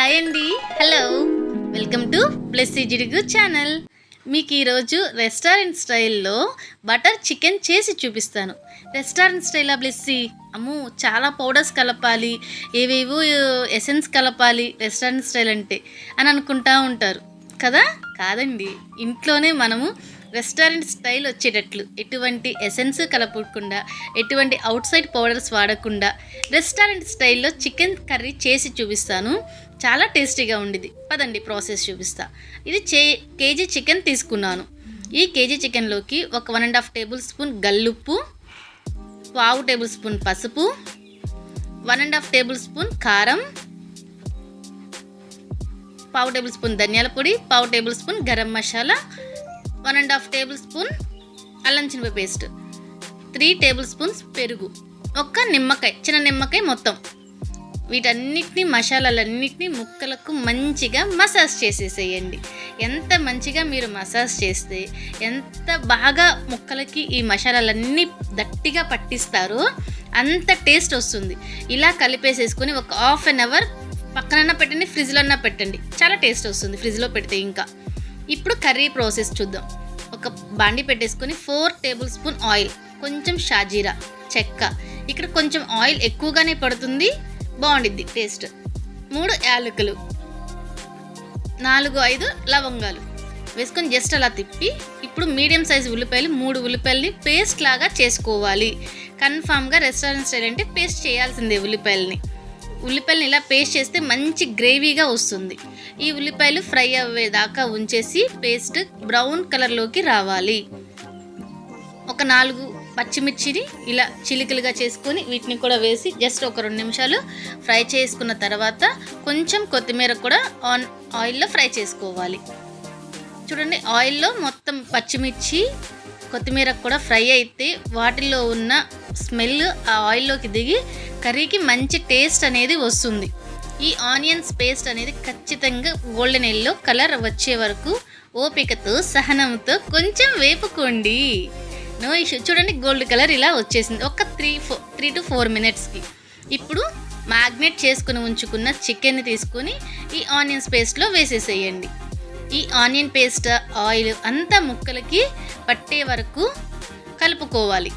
Hi అండి. Hello welcome to Blessy Jidugu channel మీకు ఈరోజు రెస్టారెంట్ స్టైల్లో బటర్ చికెన్ చేసి చూపిస్తాను. రెస్టారెంట్ స్టైల్ బ్లెస్సి అమ్మో చాలా పౌడర్స్ కలపాలి ఏవేవో ఎసెన్స్ కలపాలి రెస్టారెంట్ స్టైల్ అంటే అని అనుకుంటా ఉంటారు. కదా? కాదండి. ఇంట్లోనే మనము రెస్టారెంట్ స్టైల్ వచ్చేటట్లు ఎటువంటి ఎసెన్స్ కలపకుండా ఎటువంటి అవుట్ సైడ్ పౌడర్స్ వాడకుండా రెస్టారెంట్ స్టైల్లో చికెన్ కర్రీ చేసి చూపిస్తాను. చాలా టేస్టీగా ఉండేది పదండి ప్రాసెస్ చూపిస్తా. ఇది చే కేజీ చికెన్ తీసుకున్నాను. ఈ కేజీ చికెన్లోకి ఒక one and half tablespoon గల్లుప్పు పావు టేబుల్ స్పూన్ పసుపు one and half tablespoon కారం పావు టేబుల్ స్పూన్ ధనియాల పొడి పావు tablespoon garam masala one and half tablespoon అల్లం చిన్న పేస్ట్ త్రీ టేబుల్ స్పూన్స్ పెరుగు ఒక్క నిమ్మకాయ చిన్న నిమ్మకాయ మొత్తం. వీటన్నిటిని మసాలాలన్నిటినీ ముక్కలకు మంచిగా మసాజ్ చేసేసేయండి. ఎంత మంచిగా మీరు మసాజ్ చేస్తే ఎంత బాగా ముక్కలకి ఈ మసాలాలన్నీ దట్టిగా పట్టిస్తారో అంత టేస్ట్ వస్తుంది. ఇలా కలిపేసేసుకొని ఒక హాఫ్ అన్ అవర్ పక్కనన్నా పెట్టండి ఫ్రిడ్జ్లో అన్నా పెట్టండి. చాలా టేస్ట్ వస్తుంది ఫ్రిడ్జ్లో పెడితే ఇంకా. ఇప్పుడు కర్రీ ప్రాసెస్ చూద్దాం. ఒక బాండి పెట్టేసుకొని ఫోర్ టేబుల్ స్పూన్ ఆయిల్ కొంచెం షాజీరా చెక్క. ఇక్కడ కొంచెం ఆయిల్ ఎక్కువగానే పడుతుంది. బాగుండిద్ది టేస్ట్. మూడు యాలకులు నాలుగు ఐదు లవంగాలు. వేసుకొని జస్ట్ అలా తిప్పి ఇప్పుడు మీడియం సైజ్ ఉల్లిపాయలు మూడు ఉల్లిపాయలని పేస్ట్ లాగా చేసుకోవాలి. కన్ఫామ్గా రెస్టారెంట్ స్టైల్ అంటే పేస్ట్ చేయాల్సిందే ఉల్లిపాయలని. ఉల్లిపాయలని ఇలా పేస్ట్ చేస్తే మంచి గ్రేవీగా వస్తుంది. ఈ ఉల్లిపాయలు ఫ్రై అయ్యేదాకా ఉంచేసి పేస్ట్ బ్రౌన్ కలర్లోకి రావాలి. ఒక నాలుగు పచ్చిమిర్చిని ఇలా చిలికలుగా చేసుకొని వీటిని కూడా వేసి జస్ట్ ఒక రెండు నిమిషాలు ఫ్రై చేసుకున్న తర్వాత కొంచెం కొత్తిమీర కూడా ఆన్ ఆయిల్లో ఫ్రై చేసుకోవాలి. చూడండి ఆయిల్లో మొత్తం పచ్చిమిర్చి కొత్తిమీర కూడా ఫ్రై అయితే వాటిల్లో ఉన్న స్మెల్ ఆ ఆయిల్లోకి దిగి కర్రీకి మంచి టేస్ట్ అనేది వస్తుంది. ఈ ఆనియన్స్ పేస్ట్ అనేది ఖచ్చితంగా గోల్డెన్ ఎల్లో కలర్ వచ్చే వరకు ఓపికతో సహనంతో కొంచెం వేపుకోండి. No issue. చూడండి గోల్డ్ కలర్ ఇలా వచ్చేసింది. ఒక three four three to four మినిట్స్కి. ఇప్పుడు మ్యాగ్నేట్ చేసుకుని ఉంచుకున్న చికెన్ని తీసుకొని ఈ ఆనియన్స్ పేస్ట్లో వేసేసేయండి. ఈ ఆనియన్ పేస్ట్ ఆయిల్ అంతా ముక్కలకి పట్టే వరకు కలుపుకోవాలి.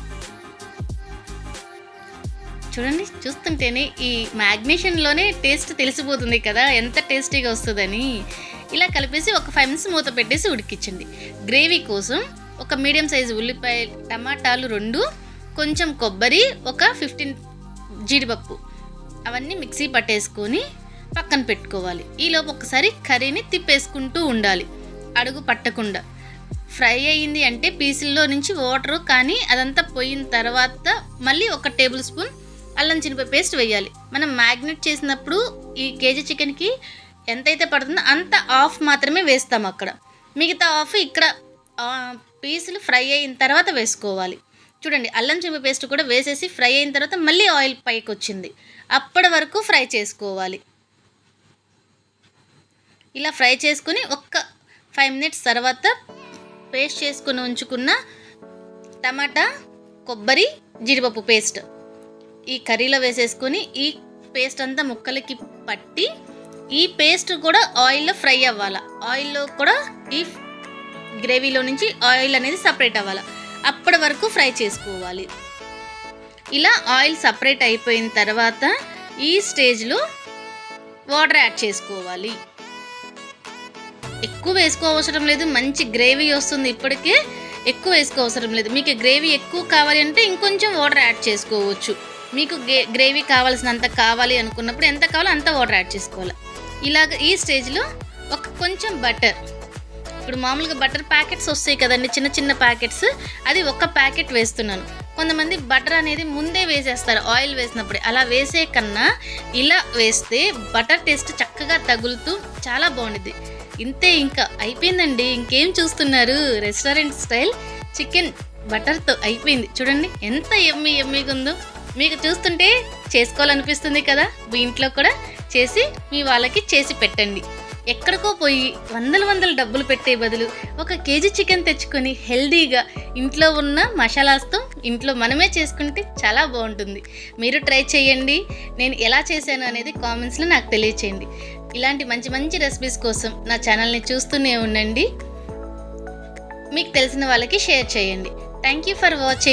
చూడండి చూస్తుంటేనే ఈ మ్యాగ్నేషన్లోనే టేస్ట్ తెలిసిపోతుంది కదా ఎంత టేస్టీగా వస్తుందని. ఇలా కలిపేసి ఒక ఫైవ్ మినిట్స్ మూత పెట్టేసి ఉడికించండి. గ్రేవీ కోసం ఒక మీడియం సైజు ఉల్లిపాయ టమాటాలు రెండు కొంచెం కొబ్బరి ఒక ఫిఫ్టీన్ జీడిపప్పు. అవన్నీ మిక్సీ పట్టేసుకొని పక్కన పెట్టుకోవాలి. ఈలోపు ఒకసారి కర్రీని తిప్పేసుకుంటూ ఉండాలి. అడుగు పట్టకుండా. ఫ్రై అయ్యింది అంటే పీసుల్లో నుంచి వాటర్ కానీ అదంతా పోయిన తర్వాత మళ్ళీ ఒక టేబుల్ స్పూన్ అల్లం చినిపే పేస్ట్ వేయాలి. మనం మ్యాగ్నెట్ చేసినప్పుడు ఈ కేజీ చికెన్కి ఎంతైతే పడుతుందో అంత ఆఫ్ మాత్రమే వేస్తాం అక్కడ. మిగతా ఆఫ్ ఇక్కడ పీసులు ఫ్రై అయిన తర్వాత వేసుకోవాలి. చూడండి అల్లం చెంబు పేస్ట్ కూడా వేసేసి ఫ్రై అయిన తర్వాత మళ్ళీ ఆయిల్ పైకి వచ్చింది అప్పటి వరకు ఫ్రై చేసుకోవాలి. ఇలా ఫ్రై చేసుకుని ఒక్క ఫైవ్ మినిట్స్ తర్వాత పేస్ట్ చేసుకుని ఉంచుకున్న టమాటా కొబ్బరి జీడిపప్పు పేస్ట్ ఈ కర్రీలో వేసేసుకొని ఈ పేస్ట్ అంతా ముక్కలకి పట్టి ఈ పేస్ట్ కూడా ఆయిల్లో ఫ్రై అవ్వాలి. ఆయిల్లో కూడా ఈ గ్రేవీలో నుంచి ఆయిల్ అనేది సపరేట్ అవ్వాలి. అప్పటి వరకు ఫ్రై చేసుకోవాలి. ఇలా ఆయిల్ సపరేట్ అయిపోయిన తర్వాత ఈ స్టేజ్లో వాటర్ యాడ్ చేసుకోవాలి. ఎక్కువ వేసుకోవసరం లేదు. మంచి గ్రేవీ వస్తుంది ఇప్పటికే. ఎక్కువ వేసుకోవసరం లేదు. మీకు గ్రేవీ ఎక్కువ కావాలి అంటే ఇంకొంచెం వాటర్ యాడ్ చేసుకోవచ్చు. మీకు గ్రేవీ కావాల్సినంత కావాలి అనుకున్నప్పుడు ఎంత కావాలో అంత వాటర్ యాడ్ చేసుకోవాలి. ఇలాగ ఈ స్టేజ్లో ఒక కొంచెం బటర్ ఇప్పుడు మామూలుగా బటర్ ప్యాకెట్స్ వస్తాయి కదండి చిన్న చిన్న ప్యాకెట్స్. అది ఒక ప్యాకెట్ వేస్తున్నాను. కొంతమంది బటర్ అనేది ముందే వేసేస్తారు ఆయిల్ వేసినప్పుడే. అలా వేసే కన్నా ఇలా వేస్తే బటర్ టేస్ట్ చక్కగా తగులుతూ చాలా బాగుండిద్ది. ఇంతే ఇంకా. అయిపోయిందండి. ఇంకేం చూస్తున్నారు? రెస్టారెంట్ స్టైల్ చికెన్ బటర్తో అయిపోయింది. చూడండి ఎంత ఎమ్మి ఎమ్మిగా ఉందో. మీకు చూస్తుంటే చేసుకోవాలనిపిస్తుంది కదా? మీ ఇంట్లో కూడా చేసి మీ వాళ్ళకి చేసి పెట్టండి. ఎక్కడికో పోయి వందల వందల డబ్బులు పెట్టే బదులు ఒక కేజీ చికెన్ తెచ్చుకొని హెల్దీగా ఇంట్లో ఉన్న మసాలాస్తో ఇంట్లో మనమే చేసుకుంటే చాలా బాగుంటుంది. మీరు ట్రై చేయండి. నేను ఎలా చేశాను అనేది కామెంట్స్లో నాకు తెలియచేయండి. ఇలాంటి మంచి మంచి రెసిపీస్ కోసం నా ఛానల్ని చూస్తూనే ఉండండి. మీకు తెలిసిన వాళ్ళకి షేర్ చేయండి. Thank you for watching.